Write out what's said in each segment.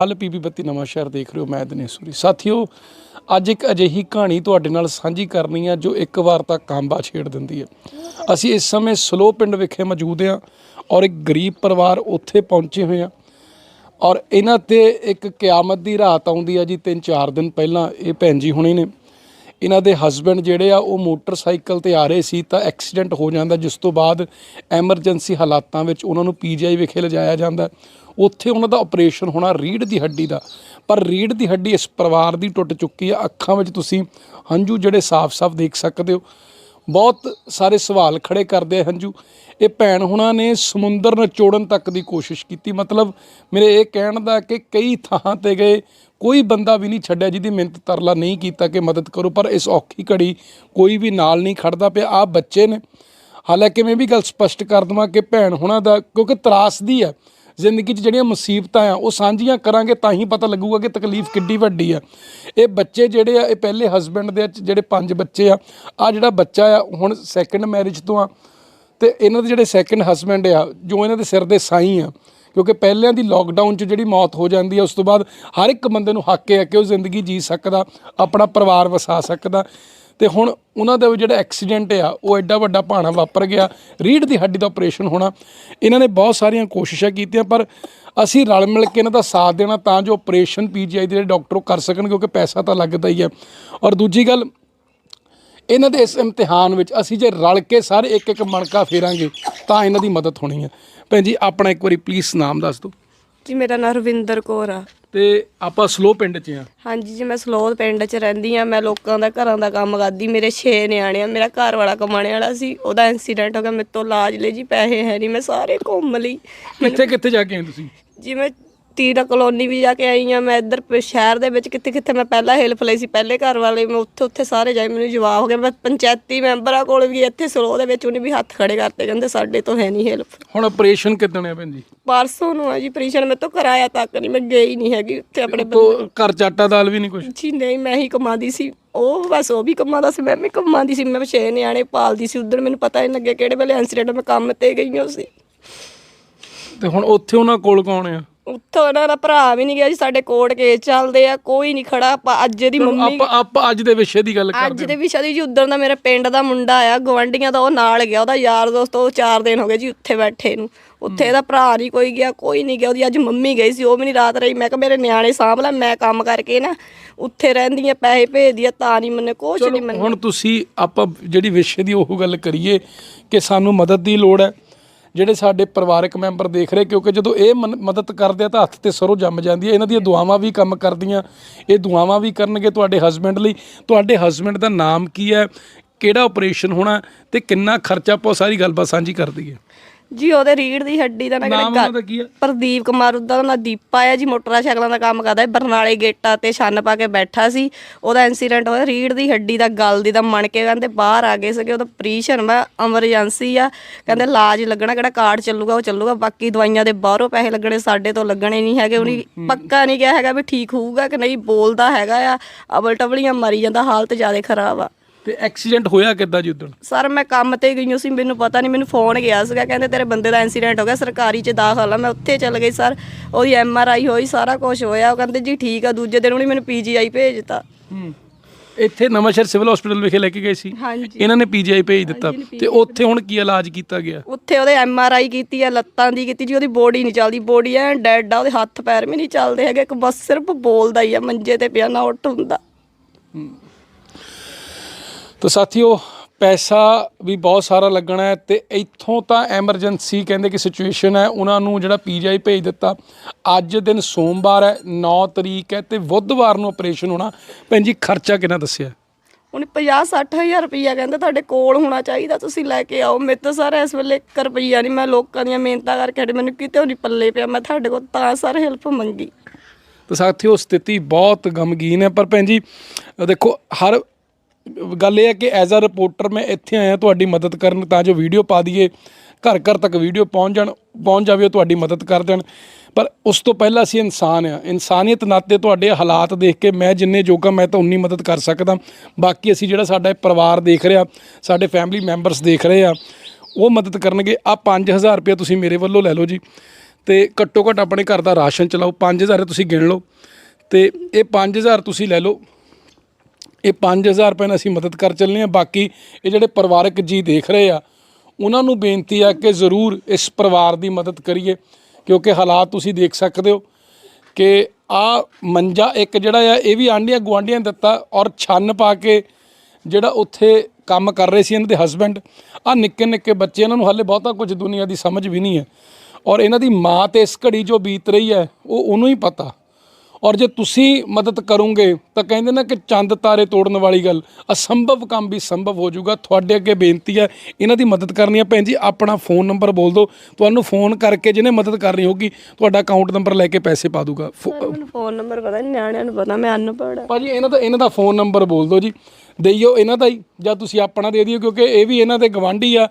ਕੱਲ ਪੀਪੀ ਬੱਤੀ ਨਵਾਂ ਸ਼ਹਿਰ ਦੇਖ ਰਹੇ ਹੋ, ਮੈਂ ਦਿਨੇਸ਼ੂਰੀ ਸਾਥੀਓ, ਅੱਜ ਇੱਕ ਅਜਿਹੀ ਕਹਾਣੀ ਤੁਹਾਡੇ ਨਾਲ ਸਾਂਝੀ ਕਰਨੀ ਆ, ਜੋ ਇੱਕ ਵਾਰ ਤਾਂ ਕਾਂਬਾ ਛੇੜ ਦਿੰਦੀ ਹੈ ਅਸੀਂ ਇਸ ਸਮੇਂ ਸਲੋ ਪਿੰਡ ਵਿਖੇ ਮੌਜੂਦ ਹਾਂ ਔਰ ਇੱਕ ਗਰੀਬ ਪਰਿਵਾਰ ਉੱਥੇ ਪਹੁੰਚੇ ਹੋਏ ਆ ਔਰ ਇਹਨਾਂ ਤੇ ਇੱਕ ਕਿਆਮਤ ਦੀ ਰਾਤ ਆਉਂਦੀ ਆ ਜੀ 3-4 ਦਿਨ ਪਹਿਲਾਂ, ਇਹ ਭੈਣ ਜੀ ਹੁਣੇ ਨੇ। ਇਹਨਾਂ ਦੇ ਹਸਬੰਡ ਜਿਹੜੇ ਆ, ਉਹ ਮੋਟਰਸਾਈਕਲ ਤੇ ਆ ਰਹੇ ਸੀ ਤਾਂ ਐਕਸੀਡੈਂਟ ਹੋ ਜਾਂਦਾ, ਜਿਸ ਤੋਂ ਬਾਅਦ ਐਮਰਜੈਂਸੀ ਹਾਲਾਤਾਂ ਵਿੱਚ ਉਹਨਾਂ ਨੂੰ ਪੀਜੀਆਈ ਵਿਖੇ ਲਿਜਾਇਆ ਜਾਂਦਾ। ਉੱਥੇ ਉਹਨਾਂ ਦਾ ਆਪਰੇਸ਼ਨ ਹੋਣਾ ਰੀੜ ਦੀ ਹੱਡੀ ਦਾ। ਪਰ ਰੀੜ ਦੀ ਹੱਡੀ ਇਸ ਪਰਿਵਾਰ ਦੀ ਟੁੱਟ ਚੁੱਕੀ ਆ। ਅੱਖਾਂ ਵਿੱਚ ਤੁਸੀਂ ਹੰਝੂ ਜਿਹੜੇ ਸਾਫ਼-ਸਾਫ਼ ਦੇਖ ਸਕਦੇ ਹੋ। ਬਹੁਤ ਸਾਰੇ ਸਵਾਲ ਖੜੇ ਕਰਦੇ ਆ ਹੰਝੂ। ਇਹ ਭੈਣ ਹੁਣਾਂ ਨੇ ਸਮੁੰਦਰ ਨਿਚੋੜਨ ਤੱਕ ਦੀ ਕੋਸ਼ਿਸ਼ ਕੀਤੀ। ਮਤਲਬ ਮੇਰੇ ਇਹ ਕਹਿਣ ਦਾ ਕਿ ਕਈ ਥਾਂ ਤੇ ਗਏ, ਕੋਈ ਬੰਦਾ ਵੀ ਨਹੀਂ ਛੱਡਿਆ ਜਿਹਦੀ ਮਿਹਨਤ ਤਰਲਾ ਨਹੀਂ ਕੀਤਾ ਕਿ ਮਦਦ ਕਰੋ, ਪਰ ਇਸ ਔਖੀ ਘੜੀ ਕੋਈ ਵੀ ਨਾਲ ਨਹੀਂ ਖੜਦਾ ਪਿਆ। ਆ ਬੱਚੇ ਨੇ। ਹਾਲਾਂਕਿ ਮੈਂ ਵੀ ਗੱਲ ਸਪਸ਼ਟ ਕਰ ਦਵਾਂ ਕਿ ਭੈਣ ਹੁਣਾਂ ਦਾ ਕਿਉਂਕਿ ਤਰਾਸਦੀ ਹੈ। ਜ਼ਿੰਦਗੀ 'ਚ ਜਿਹੜੀਆਂ ਮੁਸੀਬਤਾਂ ਆ, ਉਹ ਸਾਂਝੀਆਂ ਕਰਾਂਗੇ ਤਾਂ ਹੀ ਪਤਾ ਲੱਗੂਗਾ ਕਿ ਤਕਲੀਫ ਕਿੱਡੀ ਵੱਡੀ ਆ। ਇਹ ਬੱਚੇ ਜਿਹੜੇ ਆ, ਇਹ ਪਹਿਲੇ ਹਸਬੰਡ ਦੇ ਜਿਹੜੇ ਪੰਜ ਬੱਚੇ ਆ ਆ ਜਿਹੜਾ ਬੱਚਾ ਆ, ਹੁਣ ਸੈਕੰਡ ਮੈਰਿਜ ਤੋਂ ਆ। ਤੇ ਇਹਨਾਂ ਦੇ ਜਿਹੜੇ ਸੈਕੰਡ ਹਸਬੰਡ ਆ, ਜੋ ਇਹਨਾਂ ਦੇ ਸਿਰ ਦੇ ਸਾਈ ਆ, ਕਿਉਂਕਿ ਪਹਿਲਿਆਂ ਦੀ ਲੋਕਡਾਊਨ 'ਚ ਜਿਹੜੀ ਮੌਤ ਹੋ ਜਾਂਦੀ ਹੈ ਉਸ ਤੋਂ ਬਾਅਦ ਹਰ ਇੱਕ ਬੰਦੇ ਨੂੰ ਹੱਕ ਹੈ ਕਿ ਉਹ ਜ਼ਿੰਦਗੀ ਜੀ ਸਕਦਾ, ਆਪਣਾ ਪਰਿਵਾਰ ਵਸਾ ਸਕਦਾ। ਤੇ ਹੁਣ ਉਹਨਾਂ ਦਾ ਜਿਹੜਾ ਐਕਸੀਡੈਂਟ ਆ, ਉਹ ਐਡਾ ਵੱਡਾ ਭਾਣਾ ਵਾਪਰ ਗਿਆ। ਰੀੜ ਦੀ ਹੱਡੀ ਦਾ ਆਪਰੇਸ਼ਨ ਹੋਣਾ। ਇਹਨਾਂ ਨੇ ਬਹੁਤ ਸਾਰੀਆਂ ਕੋਸ਼ਿਸ਼ਾਂ ਕੀਤੀਆਂ, ਪਰ ਅਸੀਂ ਰਲ ਮਿਲ ਕੇ ਇਹਨਾਂ ਦਾ ਸਾਥ ਦੇਣਾ ਤਾਂ ਜੋ ਆਪਰੇਸ਼ਨ ਪੀਜੀਆਈ ਦੇ ਜਿਹੜੇ ਡਾਕਟਰ ਉਹ ਕਰ ਸਕਣ, ਕਿਉਂਕਿ ਪੈਸਾ ਤਾਂ ਲੱਗਦਾ ਹੀ ਹੈ ਔਰ ਦੂਜੀ ਗੱਲ, ਇਹਨਾਂ ਦੇ ਇਸ ਇਮਤਿਹਾਨ ਵਿੱਚ ਅਸੀਂ ਜੇ ਰਲ ਕੇ ਸਾਰੇ ਇੱਕ ਇੱਕ ਮਣਕਾ ਫੇਰਾਂਗੇ, ਤਾਂ ਇਹਨਾਂ ਦੀ ਮਦਦ ਹੋਣੀ ਹੈ ਭੈਣ ਜੀ, ਆਪਣਾ ਇੱਕ ਵਾਰੀ ਪਲੀਜ਼ ਨਾਮ ਦੱਸ ਦਿਓ। ਜੀ, ਮੇਰਾ ਨਾਂ ਰਵਿੰਦਰ ਕੌਰ ਆ। ਤੇ ਆਪਾਂ ਸਲੋ ਪਿੰਡ 'ਚ ਆ ਹਾਂਜੀ ਜੀ ਮੈਂ ਸਲੋਦ ਪਿੰਡ 'ਚ ਰਹਿੰਦੀ ਆ ਮੈਂ ਲੋਕਾਂ ਦਾ ਘਰਾਂ ਦਾ ਕੰਮ ਕਰਦੀ। ਮੇਰੇ 6 ਨਿਆਣੇ ਆ ਮੇਰਾ ਘਰ ਵਾਲਾ ਕਮਾਣੇ ਵਾਲਾ ਸੀ। ਉਹਦਾ ਇਨਸੀਡੈਂਟ ਹੋ ਗਿਆ। ਮੇਰੇ ਤੋਂ ਇਲਾਜ ਲਈ ਜੀ ਪੈਸੇ ਹੈ ਨਹੀਂ। ਮੈਂ ਸਾਰੇ ਘੁੰਮ ਲਈ। ਕਿੱਥੇ ਕਿੱਥੇ ਜਾ ਕੇ ਆਏ ਤੁਸੀਂ? ਜੀ ਮੈਂ ਤੀਰਾ ਕਲੋਨੀ ਵੀ ਜਾ ਕੇ ਆਈ ਆ ਮੈਂ ਇੱਧਰ ਪ- ਸ਼ਹਿਰ ਦੇ ਵਿੱਚ ਕਿੱਥੇ ਕਿੱਥੇ ਮੈਂ ਪਹਿਲਾਂ ਹੈਲਪ ਲਈ ਸੀ ਪਹਿਲੇ ਘਰ ਵਾਲੇ ਮੈਂ ਉੱਥੇ ਉੱਥੇ ਸਾਰੇ ਜਾਏ ਮੈਨੂੰ ਜਵਾਬ ਹੋ ਗਿਆ ਮੈਂ ਪੰਚਾਇਤੀ ਮੈਂਬਰਾਂ ਕੋਲ ਵੀ ਇੱਥੇ ਸਲੋ ਦੇ ਵਿੱਚ ਉਹਨੇ ਵੀ ਹੱਥ ਖੜੇ ਕਰਤੇ ਕਹਿੰਦੇ ਸਾਡੇ ਤੋਂ ਹੈ ਨਹੀਂ ਹੈਲਪ ਹੁਣ ਆਪਰੇਸ਼ਨ ਕਿੱਦਣ ਹੈ ਭੈਣ ਜੀ? ਪਰਸੋਂ ਨੂੰ ਆ ਜੀ ਪ੍ਰੀਸ਼ਨ ਮੈਂ ਤੋਂ ਕਰਾਇਆ ਤੱਕ ਨਹੀਂ ਮੈਂ ਗਈ ਨਹੀਂ ਹੈਗੀ ਉੱਥੇ ਆਪਣੇ ਤੋ ਘਰ ਚਾਟਾ ਦਾਲ ਵੀ ਨਹੀਂ ਕੁਝ ਜੀ ਨਹੀਂ ਮੈਂ ਹੀ ਕਮਾਉਂਦੀ ਸੀ ਉਹ ਬਸ ਉਹ ਵੀ ਕਮਾਉਂਦਾ ਸੀ ਮੈਂ ਵੀ ਕਮਾਉਂਦੀ ਸੀ ਮੈਂ ਛੇ ਨਿਆਣੇ ਪਾਲਦੀ ਸੀ ਉਦੋਂ ਮੈਨੂੰ ਪਤਾ ਹੀ ਨਹੀਂ ਲੱਗਿਆ ਕਿਹੜੇ ਵੇਲੇ ਇਨਸੀਡੈਂਟ ਮੈਂ ਕੰਮ ਤੇ ਗਈ ਹਾਂ ਸੀ। ਤੇ ਹੁਣ ਉੱਥੇ ਉਹਨਾਂ ਕੋਲ ਕੌਣ ਆ? ਉੱਥੋਂ ਉਹਨਾਂ ਦਾ ਭਰਾ ਵੀ ਨਹੀਂ ਗਿਆ ਜੀ ਸਾਡੇ ਕੋਰਟ ਕੇਸ ਚੱਲਦੇ ਆ ਕੋਈ ਨਹੀਂ ਖੜਾ ਆਪਾਂ ਅੱਜ ਦੀ ਮੰਮੀ ਆਪਾਂ ਆਪਾਂ ਅੱਜ ਦੇ ਵਿਸ਼ੇ ਦੀ ਗੱਲ ਅੱਜ ਕਰਦੇ ਦੇ ਵੀ ਸ਼ਾਦੀ ਜੀ ਉਦੋਂ ਦਾ ਮੇਰੇ ਪਿੰਡ ਦਾ ਮੁੰਡਾ ਆ ਗਵੰਡੀਆਂ ਦਾ ਉਹ ਨਾਲ ਗਿਆ ਉਹਦਾ ਯਾਰ ਦੋਸਤ ਉਹ 4 ਦਿਨ ਹੋ ਗਏ ਜੀ ਉੱਥੇ ਬੈਠੇ ਨੂੰ। ਉੱਥੇ ਇਹਦਾ ਭਰਾ ਨਹੀਂ ਕੋਈ ਗਿਆ ਕੋਈ ਨਹੀਂ ਗਿਆ ਉਹਦੀ ਅੱਜ ਮੰਮੀ ਗਈ ਸੀ ਉਹ ਵੀ ਨਹੀਂ ਰਾਤ ਰਹੀ। ਮੈਂ ਕਿਹਾ ਮੇਰੇ ਨਿਆਣੇ ਸਾਂਭ ਲੈ ਮੈਂ ਕੰਮ ਕਰਕੇ ਨਾ ਉੱਥੇ ਰਹਿੰਦੀ ਆ ਪੈਸੇ ਭੇਜਦੀ ਆ ਤਾਂ ਨਹੀਂ ਮੰਨੇ ਕੁਛ ਨਹੀਂ ਮੰਨੇ ਹੁਣ ਤੁਸੀਂ ਆਪਾਂ ਜਿਹੜੀ ਵਿਸ਼ੇ ਦੀ ਉਹ ਗੱਲ ਕਰੀਏ ਕਿ ਸਾਨੂੰ ਮਦਦ ਦੀ ਲੋੜ ਹੈ। ਜਿਹੜੇ ਸਾਡੇ ਪਰਿਵਾਰਕ ਮੈਂਬਰ ਦੇਖ ਰਹੇ, ਕਿਉਂਕਿ ਜਦੋਂ ਇਹ ਮਨ- ਮਦਦ ਕਰਦੇ ਆ ਤਾਂ ਹੱਥ ਤੇ ਸਰੋਂ ਜੰਮ ਜਾਂਦੀ ਹੈ। ਇਹਨਾਂ ਦੀਆਂ ਦੁਆਵਾਂ ਵੀ ਕੰਮ ਕਰਦੀਆਂ। ਇਹ ਦੁਆਵਾਂ ਵੀ ਕਰਨਗੇ ਤੁਹਾਡੇ ਹਸਬੰਡ ਲਈ। ਤੁਹਾਡੇ ਹਸਬੰਡ ਦਾ ਨਾਮ ਕੀ ਹੈ? ਕਿਹੜਾ ਆਪਰੇਸ਼ਨ ਹੋਣਾ? ਤੇ ਕਿੰਨਾ ਖਰਚਾ ਆਪਾਂ ਸਾਰੀ ਗੱਲਬਾਤ ਸਾਂਝੀ ਕਰ ਦਈਏ। ਜੀ ਉਹਦੇ ਰੀੜ ਦੀ ਹੱਡੀ ਦਾ ਨਾ ਨਾਮ ਉਹਨਾਂ ਦਾ ਕੀ ਹੈ ਪ੍ਰਦੀਪ ਕੁਮਾਰ ਉਹਦਾ ਨਾਂ ਦੀਪਾ ਹੈ ਜੀ ਮੋਟਰਸਾਈਕਲਾਂ ਦਾ ਕੰਮ ਕਰਦਾ ਹੈ ਬਰਨਾਲੇ ਗੇਟਾਂ ਤੇ ਛੰਨ ਪਾ ਕੇ ਬੈਠਾ ਸੀ। ਉਹਦਾ ਇਨਸੀਡੈਂਟ ਹੋਇਆ ਰੀੜ ਦੀ ਹੱਡੀ ਦਾ ਗਲ ਦੀ ਦਾ ਮਣ ਕੇ ਕਹਿੰਦੇ ਬਾਹਰ ਆ ਗਏ ਸੀਗੇ ਉਹਦਾ ਆਪਰੇਸ਼ਨ ਵਾ ਐਮਰਜੈਂਸੀ ਆ। ਕਹਿੰਦੇ ਇਲਾਜ ਲੱਗਣਾ ਕਿਹੜਾ ਕਾਰਡ ਚੱਲੂਗਾ ਉਹ ਚੱਲੂਗਾ ਬਾਕੀ ਦਵਾਈਆਂ ਦੇ ਬਾਹਰੋਂ ਪੈਸੇ ਲੱਗਣੇ ਸਾਡੇ ਤੋਂ ਲੱਗਣੇ ਨਹੀਂ ਹੈਗੇ ਉਹਨੇ ਪੱਕਾ ਨਹੀਂ ਕਿਹਾ ਹੈਗਾ ਵੀ ਠੀਕ ਹੋਊਗਾ ਕਿ ਨਹੀਂ ਬੋਲਦਾ ਹੈਗਾ ਆ ਅਬਲ ਟਬਲੀਆਂ ਮਾਰੀ ਜਾਂਦਾ ਹਾਲਤ ਜ਼ਿਆਦਾ ਖਰਾਬ ਆ। ਤੇ ਐਕਸੀਡੈਂਟ ਹੋਇਆ ਕਿੱਦਾਂ ਜੀ ਉਦੋਂ ਸਰ ਮੈਂ ਕੰਮ ਤੇ ਗਈ ਸੀ ਮੈਨੂੰ ਪਤਾ ਨਹੀਂ ਮੈਨੂੰ ਫੋਨ ਗਿਆ ਸੀਗਾ ਕਹਿੰਦੇ ਤੇਰੇ ਬੰਦੇ ਦਾ ਇਨਸੀਡੈਂਟ ਹੋ ਗਿਆ ਸਰਕਾਰੀ ਚ ਦਾਖਲ ਆ ਮੈਂ ਉੱਥੇ ਚਲ ਗਈ ਸਰ ਉਹਦੀ ਐਮ ਆਰ ਆਈ ਹੋਈ ਸਾਰਾ ਕੁਝ ਹੋਇਆ ਉਹ ਕਹਿੰਦੇ ਜੀ ਠੀਕ ਆ ਦੂਜੇ ਦਿਨ ਉਹਨੇ ਮੈਨੂੰ ਪੀਜੀਆਈ ਭੇਜਤਾ। ਹੂੰ ਇੱਥੇ ਨਵਾਂਸ਼ਹਿਰ ਸਿਵਲ ਹਸਪੀਟਲ ਵਿਖੇ ਲੈ ਕੇ ਗਏ ਸੀ? ਹਾਂਜੀ। ਇਹਨਾਂ ਨੇ ਪੀਜੀਆਈ ਭੇਜ ਦਿੱਤਾ। ਤੇ ਉੱਥੇ ਹੁਣ ਕੀ ਇਲਾਜ ਕੀਤਾ ਗਿਆ? ਉੱਥੇ ਉਹਦੇ ਐਮ ਆਰ ਆਈ ਕੀਤੀ ਆ ਲੱਤਾਂ ਦੀ ਕੀਤੀ ਜੀ ਉਹਦੀ ਬੋਡੀ ਨਹੀਂ ਚੱਲਦੀ ਬੋਡੀ ਐ ਡੈਡ ਆ ਉਹਦੇ ਹੱਥ ਪੈਰ ਵੀ ਨਹੀਂ ਚੱਲਦੇ ਹੈਗੇ ਇੱਕ ਬਸ ਸਿਰਫ ਬੋਲਦਾ ਹੀ ਆ ਮੰਜੇ ਤੇ ਪਿਆ ਨਾ ਉੱਠ ਹੁੰਦਾ। ਤਾਂ ਸਾਥੀਓ ਪੈਸਾ ਵੀ ਬਹੁਤ ਸਾਰਾ ਲੱਗਣਾ ਹੈ ਤੇ ਇੱਥੋਂ ਤਾਂ ਐਮਰਜੈਂਸੀ ਕਹਿੰਦੇ ਕਿ ਸਿਚੁਏਸ਼ਨ ਹੈ ਉਹਨਾਂ ਨੂੰ ਜਿਹੜਾ ਪੀਜੀਆਈ ਭੇਜ ਦਿੱਤਾ। ਅੱਜ ਦਿਨ ਸੋਮਵਾਰ ਹੈ 9 ਤਰੀਕ ਹੈ ਤੇ ਬੁੱਧਵਾਰ ਨੂੰ ਆਪਰੇਸ਼ਨ ਹੋਣਾ। ਭੈਣ ਜੀ ਖਰਚਾ ਕਿੰਨਾ ਦੱਸਿਆ? ਉਹਨੇ 50 60000 ਰੁਪਈਆ ਕਹਿੰਦੇ ਤੁਹਾਡੇ ਕੋਲ ਹੋਣਾ ਚਾਹੀਦਾ ਤੁਸੀਂ ਲੈ ਕੇ ਆਓ। ਮੇਰੇ ਤੋਂ ਸਾਰਾ ਇਸ ਵੇਲੇ 1 ਰੁਪਈਆ ਨਹੀਂ ਮੈਂ ਲੋਕਾਂ ਦੀਆਂ ਮਿਹਨਤਾਂ ਕਰਕੇ ਹਟੇ ਮੈਨੂੰ ਕਿਤੇ ਨਹੀਂ ਪੱਲੇ ਪਿਆ। ਮੈਂ ਤੁਹਾਡੇ ਕੋਲ ਤਾਂ ਸਰ ਹੈਲਪ ਮੰਗੀ। ਤਾਂ ਸਾਥੀਓ ਸਥਿਤੀ ਬਹੁਤ ਗਮਗੀਨ ਹੈ ਪਰ ਭੈਣ ਜੀ ਦੇਖੋ ਹਰ ਗੱਲ ਇਹ ਹੈ ਕਿ ਐਜ਼ ਅ ਰਿਪੋਰਟਰ ਮੈਂ ਇੱਥੇ ਆਇਆ ਤੁਹਾਡੀ ਮਦਦ ਕਰਨ ਤਾਂ ਜੋ ਵੀਡੀਓ ਪਾ ਦਈਏ, ਘਰ ਘਰ ਤੱਕ ਵੀਡੀਓ ਪਹੁੰਚ ਜਾਣ, ਪਹੁੰਚ ਜਾਵੇ ਉਹ ਤੁਹਾਡੀ ਮਦਦ ਕਰ ਦੇਣ। ਪਰ ਉਸ ਤੋਂ ਪਹਿਲਾਂ ਅਸੀਂ ਇਨਸਾਨ ਆ ਇਨਸਾਨੀਅਤ ਨਾਤੇ ਤੁਹਾਡੇ ਹਾਲਾਤ ਦੇਖ ਕੇ ਮੈਂ ਜਿੰਨੇ ਜੋਗਾ ਮੈਂ ਤਾਂ ਉਨੀ ਮਦਦ ਕਰ ਸਕਦਾ। ਬਾਕੀ ਅਸੀਂ ਜਿਹੜਾ ਸਾਡਾ ਪਰਿਵਾਰ ਦੇਖ ਰਿਹਾ, ਸਾਡੇ ਫੈਮਿਲੀ ਮੈਂਬਰਸ ਦੇਖ ਰਹੇ ਆ, ਉਹ ਮਦਦ ਕਰਨਗੇ। ਆ 5000 ਰੁਪਏ ਤੁਸੀਂ ਮੇਰੇ ਵੱਲੋਂ ਲੈ ਲਓ ਜੀ। ਤੇ ਘੱਟੋ ਘੱਟ ਆਪਣੇ ਘਰ ਦਾ ਰਾਸ਼ਨ ਚਲਾਓ। 5000 ਤੁਸੀਂ ਗਿਣ ਲਓ। ਤੇ ਇਹ 5000 ਤੁਸੀਂ ਲੈ ਲਓ। ਇਹ 5000 ਰੁਪਏ ਨਾਲ ਅਸੀਂ ਮਦਦ ਕਰ ਚੱਲੇ ਆ ਬਾਕੀ ਇਹ ਜਿਹੜੇ ਪਰਿਵਾਰਕ ਜੀ ਦੇਖ ਰਹੇ ਆ, ਉਹਨਾਂ ਨੂੰ ਬੇਨਤੀ ਆ ਕਿ ਜ਼ਰੂਰ ਇਸ ਪਰਿਵਾਰ ਦੀ ਮਦਦ ਕਰੀਏ, ਕਿਉਂਕਿ ਹਾਲਾਤ ਤੁਸੀਂ ਦੇਖ ਸਕਦੇ ਹੋ ਕਿ ਆ ਮੰਜਾ ਇੱਕ ਜਿਹੜਾ ਆ, ਇਹ ਵੀ ਆਂਡੀਆਂ ਗੁਆਂਢੀਆਂ ਦਿੱਤਾ ਔਰ ਛੰਨ ਪਾ ਕੇ ਜਿਹੜਾ ਉੱਥੇ ਕੰਮ ਕਰ ਰਹੇ ਸੀ ਇਹਨਾਂ ਦੇ ਹਸਬੰਡ ਆ ਨਿੱਕੇ ਨਿੱਕੇ ਬੱਚੇ, ਇਹਨਾਂ ਨੂੰ ਹਾਲੇ ਬਹੁਤਾ ਕੁਝ ਦੁਨੀਆ ਦੀ ਸਮਝ ਵੀ ਨਹੀਂ ਹੈ। ਔਰ ਇਹਨਾਂ ਦੀ ਮਾਂ ਤੇ ਇਸ ਘੜੀ ਜੋ ਬੀਤ ਰਹੀ ਹੈ, ਉਹ ਉਹਨੂੰ ਹੀ ਪਤਾ। ਔਰ ਜੇ ਤੁਸੀਂ ਮਦਦ ਕਰੋਗੇ ਤਾਂ ਕਹਿੰਦੇ ਨਾ ਕਿ ਚੰਦ ਤਾਰੇ ਤੋੜਨ ਵਾਲੀ ਗੱਲ ਅਸੰਭਵ ਕੰਮ ਵੀ ਸੰਭਵ ਹੋ ਜਾਊਗਾ। ਤੁਹਾਡੇ ਅੱਗੇ ਬੇਨਤੀ ਹੈ ਇਹਨਾਂ ਦੀ ਮਦਦ ਕਰਨੀ ਹੈ। ਭੈਣ ਜੀ ਆਪਣਾ ਫੋਨ ਨੰਬਰ ਬੋਲ ਦਿਓ। ਤੁਹਾਨੂੰ ਫੋਨ ਕਰਕੇ ਜਿਹਨੇ ਮਦਦ ਕਰਨੀ ਹੋਗੀ ਤੁਹਾਡਾ ਅਕਾਊਂਟ ਨੰਬਰ ਲੈ ਕੇ ਪੈਸੇ ਪਾ ਦੂਗਾ। ਮੈਨੂੰ ਫੋਨ ਨੰਬਰ ਪਤਾ ਨਹੀਂ ਨਿਆਣਿਆਂ ਨੂੰ ਪਤਾ ਮੈਂ ਅਨਪੜ੍ਹ ਆ ਭਾਜੀ ਇਹਨਾਂ ਦਾ ਇਹਨਾਂ ਦਾ ਫੋਨ ਨੰਬਰ ਬੋਲ ਦਿਓ ਜੀ। ਦੇਈਓ ਇਹਨਾਂ ਦਾ ਹੀ ਜਾਂ ਤੁਸੀਂ ਆਪਣਾ ਦੇ ਦਿਓ ਕਿਉਂਕਿ ਇਹ ਵੀ ਇਹਨਾਂ ਦੇ ਗਵਾਂਢੀ ਆ।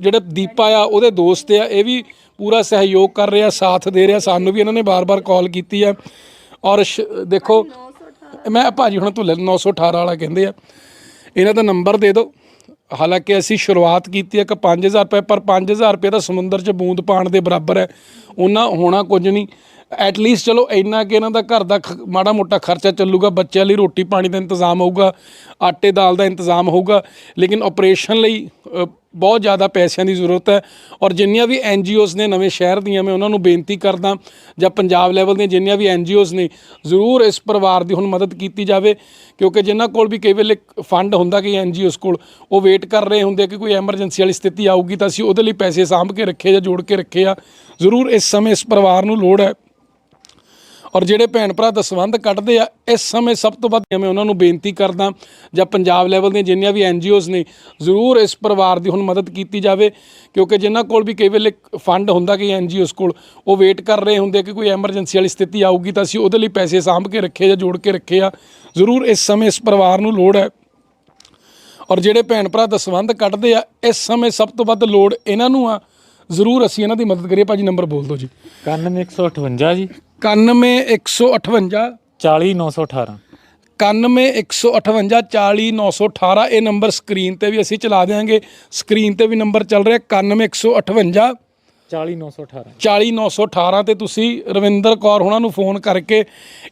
ਜਿਹੜੇ ਦੀਪਾ ਆ ਉਹਦੇ ਦੋਸਤ ਆ। ਇਹ ਵੀ ਪੂਰਾ ਸਹਿਯੋਗ ਕਰ ਰਿਹਾ ਸਾਥ ਦੇ ਰਿਹਾ। ਸਾਨੂੰ ਵੀ ਇਹਨਾਂ ਨੇ ਬਾਰ-ਬਾਰ ਕਾਲ ਕੀਤੀ ਆ। ਔਰ ਦੇਖੋ ਮੈਂ ਭਾਜੀ ਹੁਣ ਲੈ 918 ਵਾਲਾ ਕਹਿੰਦੇ ਆ। ਇਹਨਾਂ ਦਾ ਨੰਬਰ ਦੇ ਦਿਓ। ਹਾਲਾਂਕਿ ਅਸੀਂ ਸ਼ੁਰੂਆਤ ਕੀਤੀ ਹੈ ਕਿ 5000 ਰੁਪਏ ਪਰ 5000 ਰੁਪਏ ਤਾਂ ਸਮੁੰਦਰ 'ਚ ਬੂੰਦ ਪਾਣ ਦੇ ਬਰਾਬਰ ਹੈ। ਉਹਨਾਂ ਹੋਣਾ ਕੁਝ ਨਹੀਂ। ਐਟ ਲੀਸਟ ਚਲੋ ਇੰਨਾ ਕਿ ਇਹਨਾਂ ਦਾ ਘਰ ਦਾ ਮਾੜਾ ਮੋਟਾ ਖਰਚਾ ਚੱਲੂਗਾ ਬੱਚਿਆਂ ਲਈ ਰੋਟੀ ਪਾਣੀ ਦਾ ਇੰਤਜ਼ਾਮ ਹੋਊਗਾ ਆਟੇ ਦਾਲ ਦਾ ਇੰਤਜ਼ਾਮ ਹੋਊਗਾ। ਲੇਕਿਨ ਆਪਰੇਸ਼ਨ ਲਈ ਬਹੁਤ ਜ਼ਿਆਦਾ ਪੈਸਿਆਂ ਦੀ ਜ਼ਰੂਰਤ ਹੈ ਔਰ ਜਿੰਨੀਆਂ ਵੀ ਐਨਜੀਓਜ਼ ਨੇ ਨਵੇਂ ਸ਼ਹਿਰ ਦੀਆਂ, ਮੈਂ ਉਹਨਾਂ ਨੂੰ ਬੇਨਤੀ ਕਰਦਾ ਜਾਂ ਪੰਜਾਬ ਲੈਵਲ ਦੀਆਂ ਜਿੰਨੀਆਂ ਵੀ ਐਨਜੀਓਜ਼ ਨੇ, ਜ਼ਰੂਰ ਇਸ ਪਰਿਵਾਰ ਦੀ ਹੁਣ ਮਦਦ ਕੀਤੀ ਜਾਵੇ, ਕਿਉਂਕਿ ਜਿਨ੍ਹਾਂ ਕੋਲ ਵੀ ਕਈ ਵੇਲੇ ਫੰਡ ਹੁੰਦਾ ਕਿ ਐਨਜੀਓਜ਼ ਕੋਲ, ਉਹ ਵੇਟ ਕਰ ਰਹੇ ਹੁੰਦੇ ਕਿ ਕੋਈ ਐਮਰਜੈਂਸੀ ਵਾਲੀ ਸਥਿਤੀ ਆਊਗੀ ਤਾਂ ਅਸੀਂ ਉਹਦੇ ਲਈ ਪੈਸੇ ਸਾਂਭ ਕੇ ਰੱਖੇ ਜਾਂ ਜੋੜ ਕੇ ਰੱਖੇ ਆ। ਜ਼ਰੂਰ ਇਸ ਸਮੇਂ ਇਸ ਪਰਿਵਾਰ ਨੂੰ ਲੋੜ ਹੈ। ਔਰ ਜਿਹੜੇ ਭੈਣ ਭਰਾ ਦਸਵੰਧ ਕੱਢਦੇ ਆ, ਇਸ ਸਮੇਂ ਸਭ ਤੋਂ ਵੱਧ ਮੈਂ ਉਹਨਾਂ ਨੂੰ ਬੇਨਤੀ ਕਰਦਾ ਜਾਂ ਪੰਜਾਬ ਲੈਵਲ ਦੀਆਂ ਜਿੰਨੀਆਂ ਵੀ ਐਨਜੀਓਜ਼ ਨੇ, ਜ਼ਰੂਰ ਇਸ ਪਰਿਵਾਰ ਦੀ ਹੁਣ ਮਦਦ ਕੀਤੀ ਜਾਵੇ, ਕਿਉਂਕਿ ਜਿਨ੍ਹਾਂ ਕੋਲ ਵੀ ਕਈ ਵੇਲੇ ਫੰਡ ਹੁੰਦਾ ਕਿ ਐਨਜੀਓਜ਼ ਕੋਲ, ਉਹ ਵੇਟ ਕਰ ਰਹੇ ਹੁੰਦੇ ਕਿ ਕੋਈ ਐਮਰਜੈਂਸੀ ਵਾਲੀ ਸਥਿਤੀ ਆਊਗੀ ਤਾਂ ਅਸੀਂ ਉਹਦੇ ਲਈ ਪੈਸੇ ਸਾਂਭ ਕੇ ਰੱਖੇ ਜਾਂ ਜੋੜ ਕੇ ਰੱਖੇ ਆ। ਜ਼ਰੂਰ ਇਸ ਸਮੇਂ ਇਸ ਪਰਿਵਾਰ ਨੂੰ ਲੋੜ ਹੈ। ਔਰ ਜਿਹੜੇ ਭੈਣ ਭਰਾ ਦਸਵੰਧ ਕੱਢਦੇ ਆ, ਇਸ ਸਮੇਂ ਸਭ ਤੋਂ ਵੱਧ ਲੋੜ ਇਹਨਾਂ ਨੂੰ ਆ। ਜ਼ਰੂਰ ਅਸੀਂ ਇਹਨਾਂ ਦੀ ਮਦਦ ਕਰੀਏ। ਭਾਜੀ, ਨੰਬਰ ਬੋਲ ਦਿਓ ਜੀ। 91158 ਜੀ। 91158 40918 91158 40918 ਇਹ ਨੰਬਰ ਸਕਰੀਨ ਤੇ ਵੀ ਅਸੀਂ ਚਲਾ ਦਿਆਂਗੇ। ਸਕਰੀਨ ਤੇ ਵੀ ਨੰਬਰ ਚੱਲ ਰਿਹਾ 91158 40918 40918 ਤੇ ਤੁਸੀਂ ਰਵਿੰਦਰ ਕੌਰ ਹੁਣਾਂ ਨੂੰ ਫੋਨ ਕਰਕੇ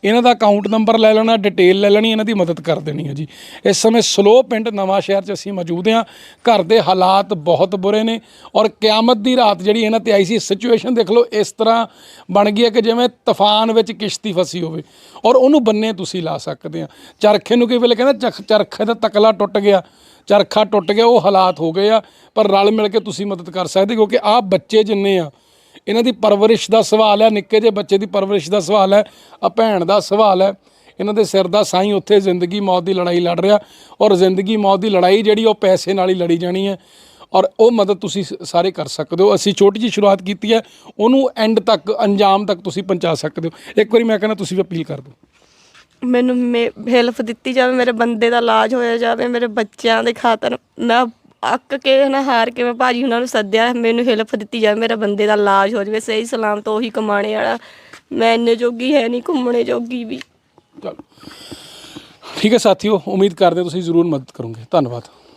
ਇਹਨਾਂ ਦਾ ਅਕਾਊਂਟ ਨੰਬਰ ਲੈ ਲੈਣਾ ਡਿਟੇਲ ਲੈ ਲੈਣੀ, ਇਹਨਾਂ ਦੀ ਮਦਦ ਕਰ ਦੇਣੀ ਹੈ ਜੀ। ਇਸ ਸਮੇਂ ਸਲੋ ਪਿੰਡ ਨਵਾਂ ਸ਼ਹਿਰ 'ਚ ਅਸੀਂ ਮੌਜੂਦ ਹਾਂ। ਘਰ ਦੇ ਹਾਲਾਤ ਬਹੁਤ ਬੁਰੇ ਨੇ ਔਰ ਕਿਆਮਤ ਦੀ ਰਾਤ ਜਿਹੜੀ ਇਹਨਾਂ ਤੇ ਆਈ ਸੀ ਸਿਚੁਏਸ਼ਨ ਦੇਖ ਲਓ, ਇਸ ਤਰ੍ਹਾਂ ਬਣ ਗਈ ਹੈ ਕਿ ਜਿਵੇਂ ਤੂਫਾਨ ਵਿੱਚ ਕਿਸ਼ਤੀ ਫਸੀ ਹੋਵੇ ਔਰ ਉਹਨੂੰ ਬੰਨੇ ਤੁਸੀਂ ਲਾ ਸਕਦੇ ਆ ਚਰਖੇ ਨੂੰ ਕਈ ਵੇਲੇ ਕਹਿੰਦਾ ਚਖ- ਚਰਖੇ ਦਾ ਤਕਲਾ ਟੁੱਟ ਗਿਆ। ਚਰਖਾ ਟੁੱਟ ਗਿਆ, ਉਹ ਹਾਲਾਤ ਹੋ ਗਏ ਆ, ਪਰ ਰਲ ਮਿਲ ਕੇ ਤੁਸੀਂ ਮਦਦ ਕਰ ਸਕਦੇ ਕਿਉਂਕਿ ਆਹ ਬੱਚੇ ਜਿੰਨੇ ਆ, ਇਹਨਾਂ ਦੀ ਪਰਵਰਿਸ਼ ਦਾ ਸਵਾਲ ਹੈ, ਨਿੱਕੇ ਜਿਹੇ ਬੱਚੇ ਦੀ ਪਰਵਰਿਸ਼ ਦਾ ਸਵਾਲ ਹੈ, ਆ ਭੈਣ ਦਾ ਸਵਾਲ ਹੈ, ਇਹਨਾਂ ਦੇ ਸਿਰ ਦਾ ਸਾਈਂ ਉੱਥੇ ਜ਼ਿੰਦਗੀ ਮੌਤ ਦੀ ਲੜਾਈ ਲੜ ਰਿਹਾ ਔਰ ਜ਼ਿੰਦਗੀ ਮੌਤ ਦੀ ਲੜਾਈ ਜਿਹੜੀ ਉਹ ਪੈਸੇ ਨਾਲ ਹੀ ਲੜੀ ਜਾਣੀ ਹੈ ਔਰ ਉਹ ਮਦਦ ਤੁਸੀਂ ਸ- ਸਾਰੇ ਕਰ ਸਕਦੇ ਹੋ, ਅਸੀਂ ਛੋਟੀ ਜਿਹੀ ਸ਼ੁਰੂਆਤ ਕੀਤੀ ਹੈ, ਉਹਨੂੰ ਐਂਡ ਤੱਕ, ਅੰਜਾਮ ਤੱਕ ਤੁਸੀਂ ਪਹੁੰਚਾ ਸਕਦੇ ਹੋ। ਇੱਕ ਵਾਰੀ ਮੈਂ ਕਹਿੰਦਾ ਤੁਸੀਂ ਵੀ ਅਪੀਲ ਕਰ ਦਿਓ। ਮੈਨੂੰ ਹੈਲਪ ਦਿੱਤੀ ਜਾਵੇ, ਮੇਰੇ ਬੰਦੇ ਦਾ ਇਲਾਜ ਹੋਇਆ ਜਾਵੇ, ਮੇਰੇ ਬੱਚਿਆਂ ਦੇ ਖਾਤਰ ਮੈਂ ਅੱਕ ਕੇ ਨਾ ਹਾਰ ਕੇ ਮੈਂ ਭਾਜੀ ਉਹਨਾਂ ਨੂੰ ਸੱਦਿਆ, ਮੈਨੂੰ ਹੈਲਪ ਦਿੱਤੀ ਜਾਵੇ, ਮੇਰੇ ਬੰਦੇ ਦਾ ਇਲਾਜ ਹੋ ਜਾਵੇ, ਸਹੀ ਸਲਾਮਤ ਉਹੀ ਕਮਾਣੇ ਵਾਲਾ। ਮੈਂ ਇੰਨੇ ਜੋਗੀ ਹੈ ਨਹੀਂ, ਘੁੰਮਣੇ ਜੋਗੀ ਵੀ। ਚਲੋ। ਠੀਕ ਹੈ ਸਾਥੀਓ, ਉਮੀਦ ਕਰਦੇ ਹਾਂ ਤੁਸੀਂ ਜ਼ਰੂਰ ਮਦਦ ਕਰੋਗੇ। ਧੰਨਵਾਦ।